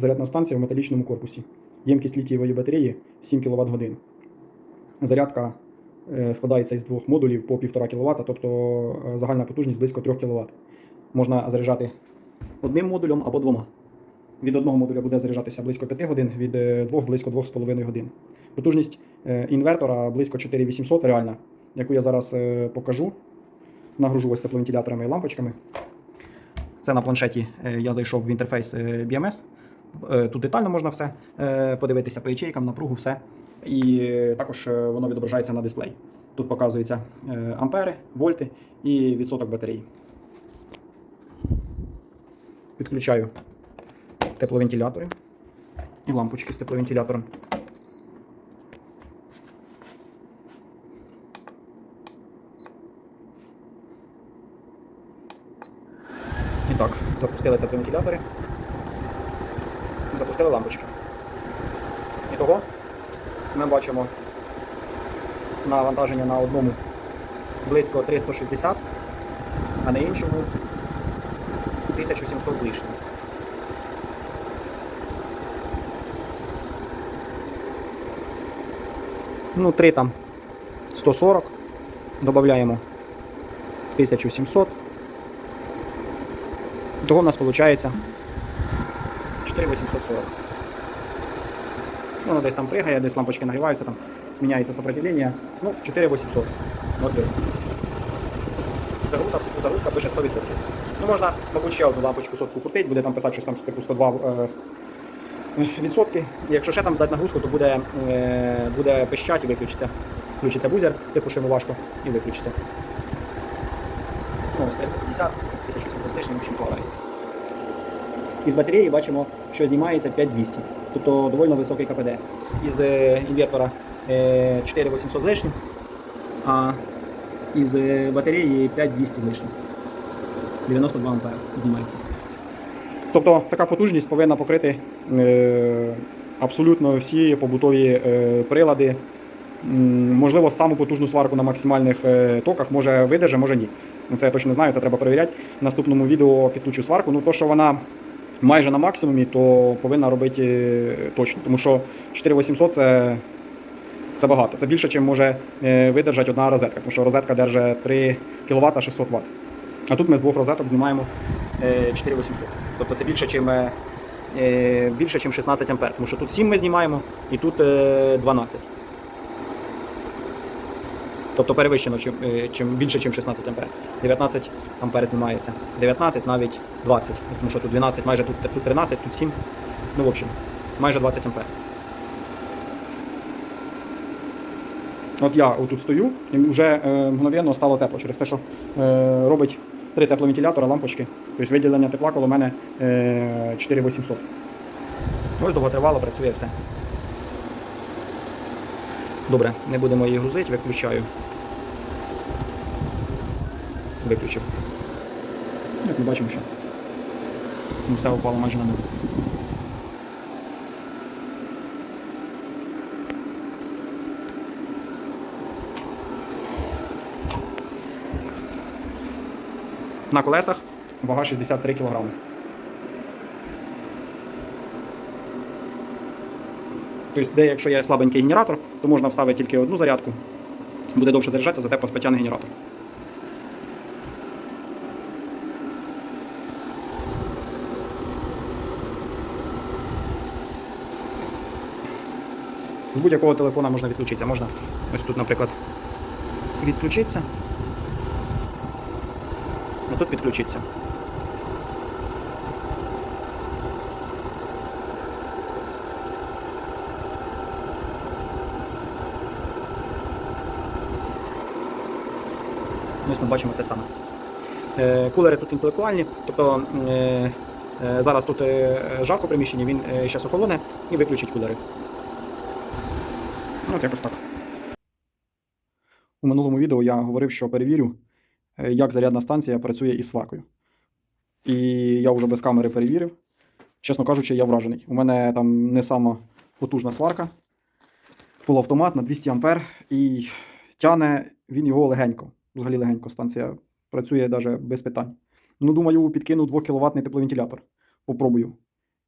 Зарядна станція в металічному корпусі. Ємкість літієвої батареї 7 кВт годин. Зарядка е, складається із двох модулів по 1,5 кВт, тобто е, загальна потужність близько 3 кВт. Можна заряджати одним модулем або двома. Від одного модуля буде заряджатися близько 5 годин, від е, двох близько 2,5 годин. Потужність інвертора близько 4800 реальна, яку я зараз покажу. Нагружу ось тепловентиляторами і лампочками. Це на планшеті я зайшов в інтерфейс BMS. Е, Тут детально можна все е, подивитися по ячейкам, напругу, все. І е, також воно відображається на дисплеї. Тут показуються ампери, вольти і відсоток батареї. Підключаю тепловентилятори і лампочки з тепловентилятором. І так, запустили тепловентилятори. Запустили лампочки. І того ми бачимо навантаження на одному близько 360, а на іншому 1700 з лишнім. Ну, 3 там 140. Додаємо 1700. Того в нас виходить 4840. Воно десь там пригає, десь лампочки нагріваються, там міняється сопротивлення. Ну, 4800. Окей. Загрузка, загрузка пише 100%. Ну, можна, мабуть, ще одну лампочку сотку купити, буде там писати щось там типу 102 е, відсотки. І якщо ще там дати нагрузку, то буде, е, буде пищать і виключиться. Включиться бузер, типу шимовашку і виключиться. Ну, ось 350, 1700 з лишнім, общем, плаває. Із батареї бачимо, що знімається 5200, тобто доволі високий КПД. Із е, інвертора е, 4800 з лишнім, а із е, батареї 5200 з лишнім. 92 ампера знімається. Тобто така потужність повинна покрити е, абсолютно всі побутові е, прилади. Можливо, саму потужну сварку на максимальних е, токах може видержи, може ні. Це я точно не знаю, це треба перевіряти. В наступному відео підключу сварку. Ну, то, що вона майже на максимумі, то повинна робити е, точно. Тому що 4800 це, це багато. Це більше, ніж може е, видержати одна розетка. Тому що розетка держить 3 кВт 600 Вт. А тут ми з двох розеток знімаємо е, 4800. Тобто це більше, е, більше, ніж 16 А. Тому що тут 7 ми знімаємо і тут е, 12. Тобто перевищено чим, е, чим більше, ніж 16 А. 19 А знімається. 19, навіть 20. Тому що тут 12, майже тут, тут 13, тут 7. Ну, в общем, майже 20 А. От я отут стою і вже е, мгновенно стало тепло через те, що е, робить три тепловентилятора, лампочки. Тобто виділення тепла коло мене е, 4800. Ось довготривало, працює все. Добре, не будемо її грузити, виключаю. Виключив. Як ми бачимо, що все упало майже на нуль. На колесах вага 63 кг. Тобто, де якщо є слабенький генератор, то можна вставити тільки одну зарядку. Буде довше заряджатися, зате потягне генератор. З будь-якого телефона можна відключитися. Можна ось тут, наприклад, відключитися. А тут підключитися. Ми бачимо те саме. Е, Кулери тут інтелектуальні, тобто е, е, зараз тут жарко приміщення, він зараз охолоне і виключить кулери. Ну, От якось так. У минулому відео я говорив, що перевірю, як зарядна станція працює із сваркою. І я вже без камери перевірив. Чесно кажучи, я вражений. У мене там не сама потужна сварка. Полуавтомат на 200 А і тяне він його легенько. Взагалі легенько станція працює навіть без питань. Ну, думаю, підкину 2 кВт тепловентилятор. Попробую.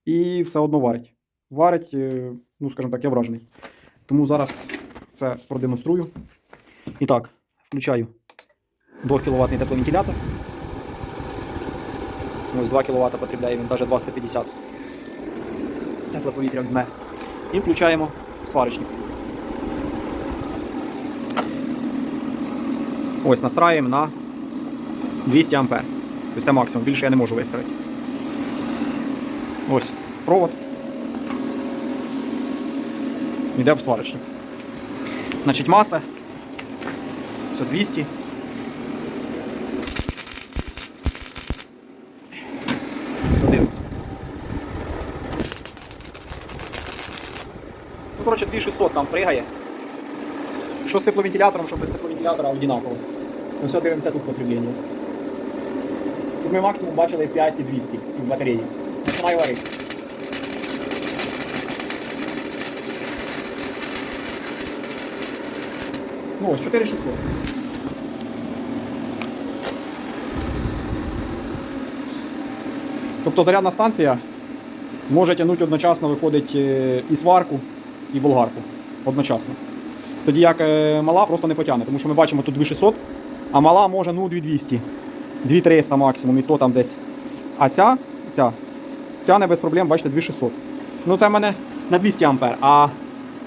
і все одно варить. Варить, е, ну скажімо так, я вражений. Тому зараз це продемонструю. І так, включаю 2 кВт тепловентилятор. Ось 2 кВт потребляє він, навіть 250. Тепле повітря дме. І включаємо сварочник. Ось настраюємо на 200 А. Тобто це максимум, більше я не можу виставити. Ось провод. Йде в сварочник. Значить, маса. Все 200. Все. Ну, коротше, 2600 там пригає. Що з тепловентилятором, що без тепловентилятора одинаково. Ну все, дивимося тут потреблення. Тут ми максимум бачили 5200 із батареї. Починаю варити. Ну ось 4600. Тобто зарядна станція може тягнути одночасно, виходить е, і сварку, і болгарку. Одночасно. Тоді як е, мала просто не потягне, тому що ми бачимо тут 2600, а мала може ну 2200, 2300 максимум, і то там десь. А ця, ця тягне без проблем, бачите, 2600. Ну це в мене на 200 ампер, а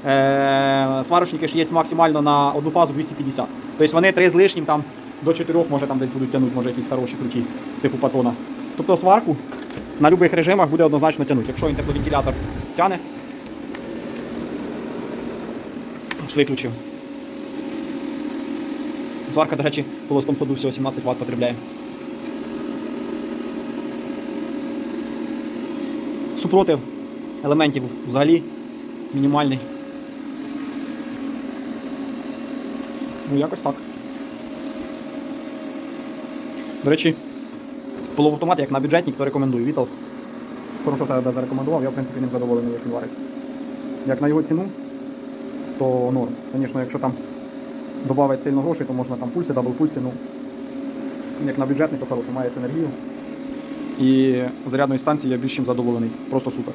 е, сварочники ж є максимально на одну фазу 250. Тобто вони 3 з лишнім там до 4 може там десь будуть тягнути, може якісь хороші круті, типу патона. Тобто сварку на будь-яких режимах буде однозначно тягнути. Якщо він тепловентилятор тягне, виключив. Зварка, до речі, по холостому ходу всього 17 Вт потребляє. Супротив елементів взагалі мінімальний. Ну, якось так. До речі, полуавтомат, як на бюджетник, то рекомендую. Vitals. Хорошо себе зарекомендував, я в принципі ним задоволений, як він варить. Як на його ціну, то норм. Звісно, якщо там додавить сильно грошей, то можна там пульси, дабл пульси, ну як на бюджетний, то хороший, має синергію. І зарядної станції я більш чим задоволений. Просто супер.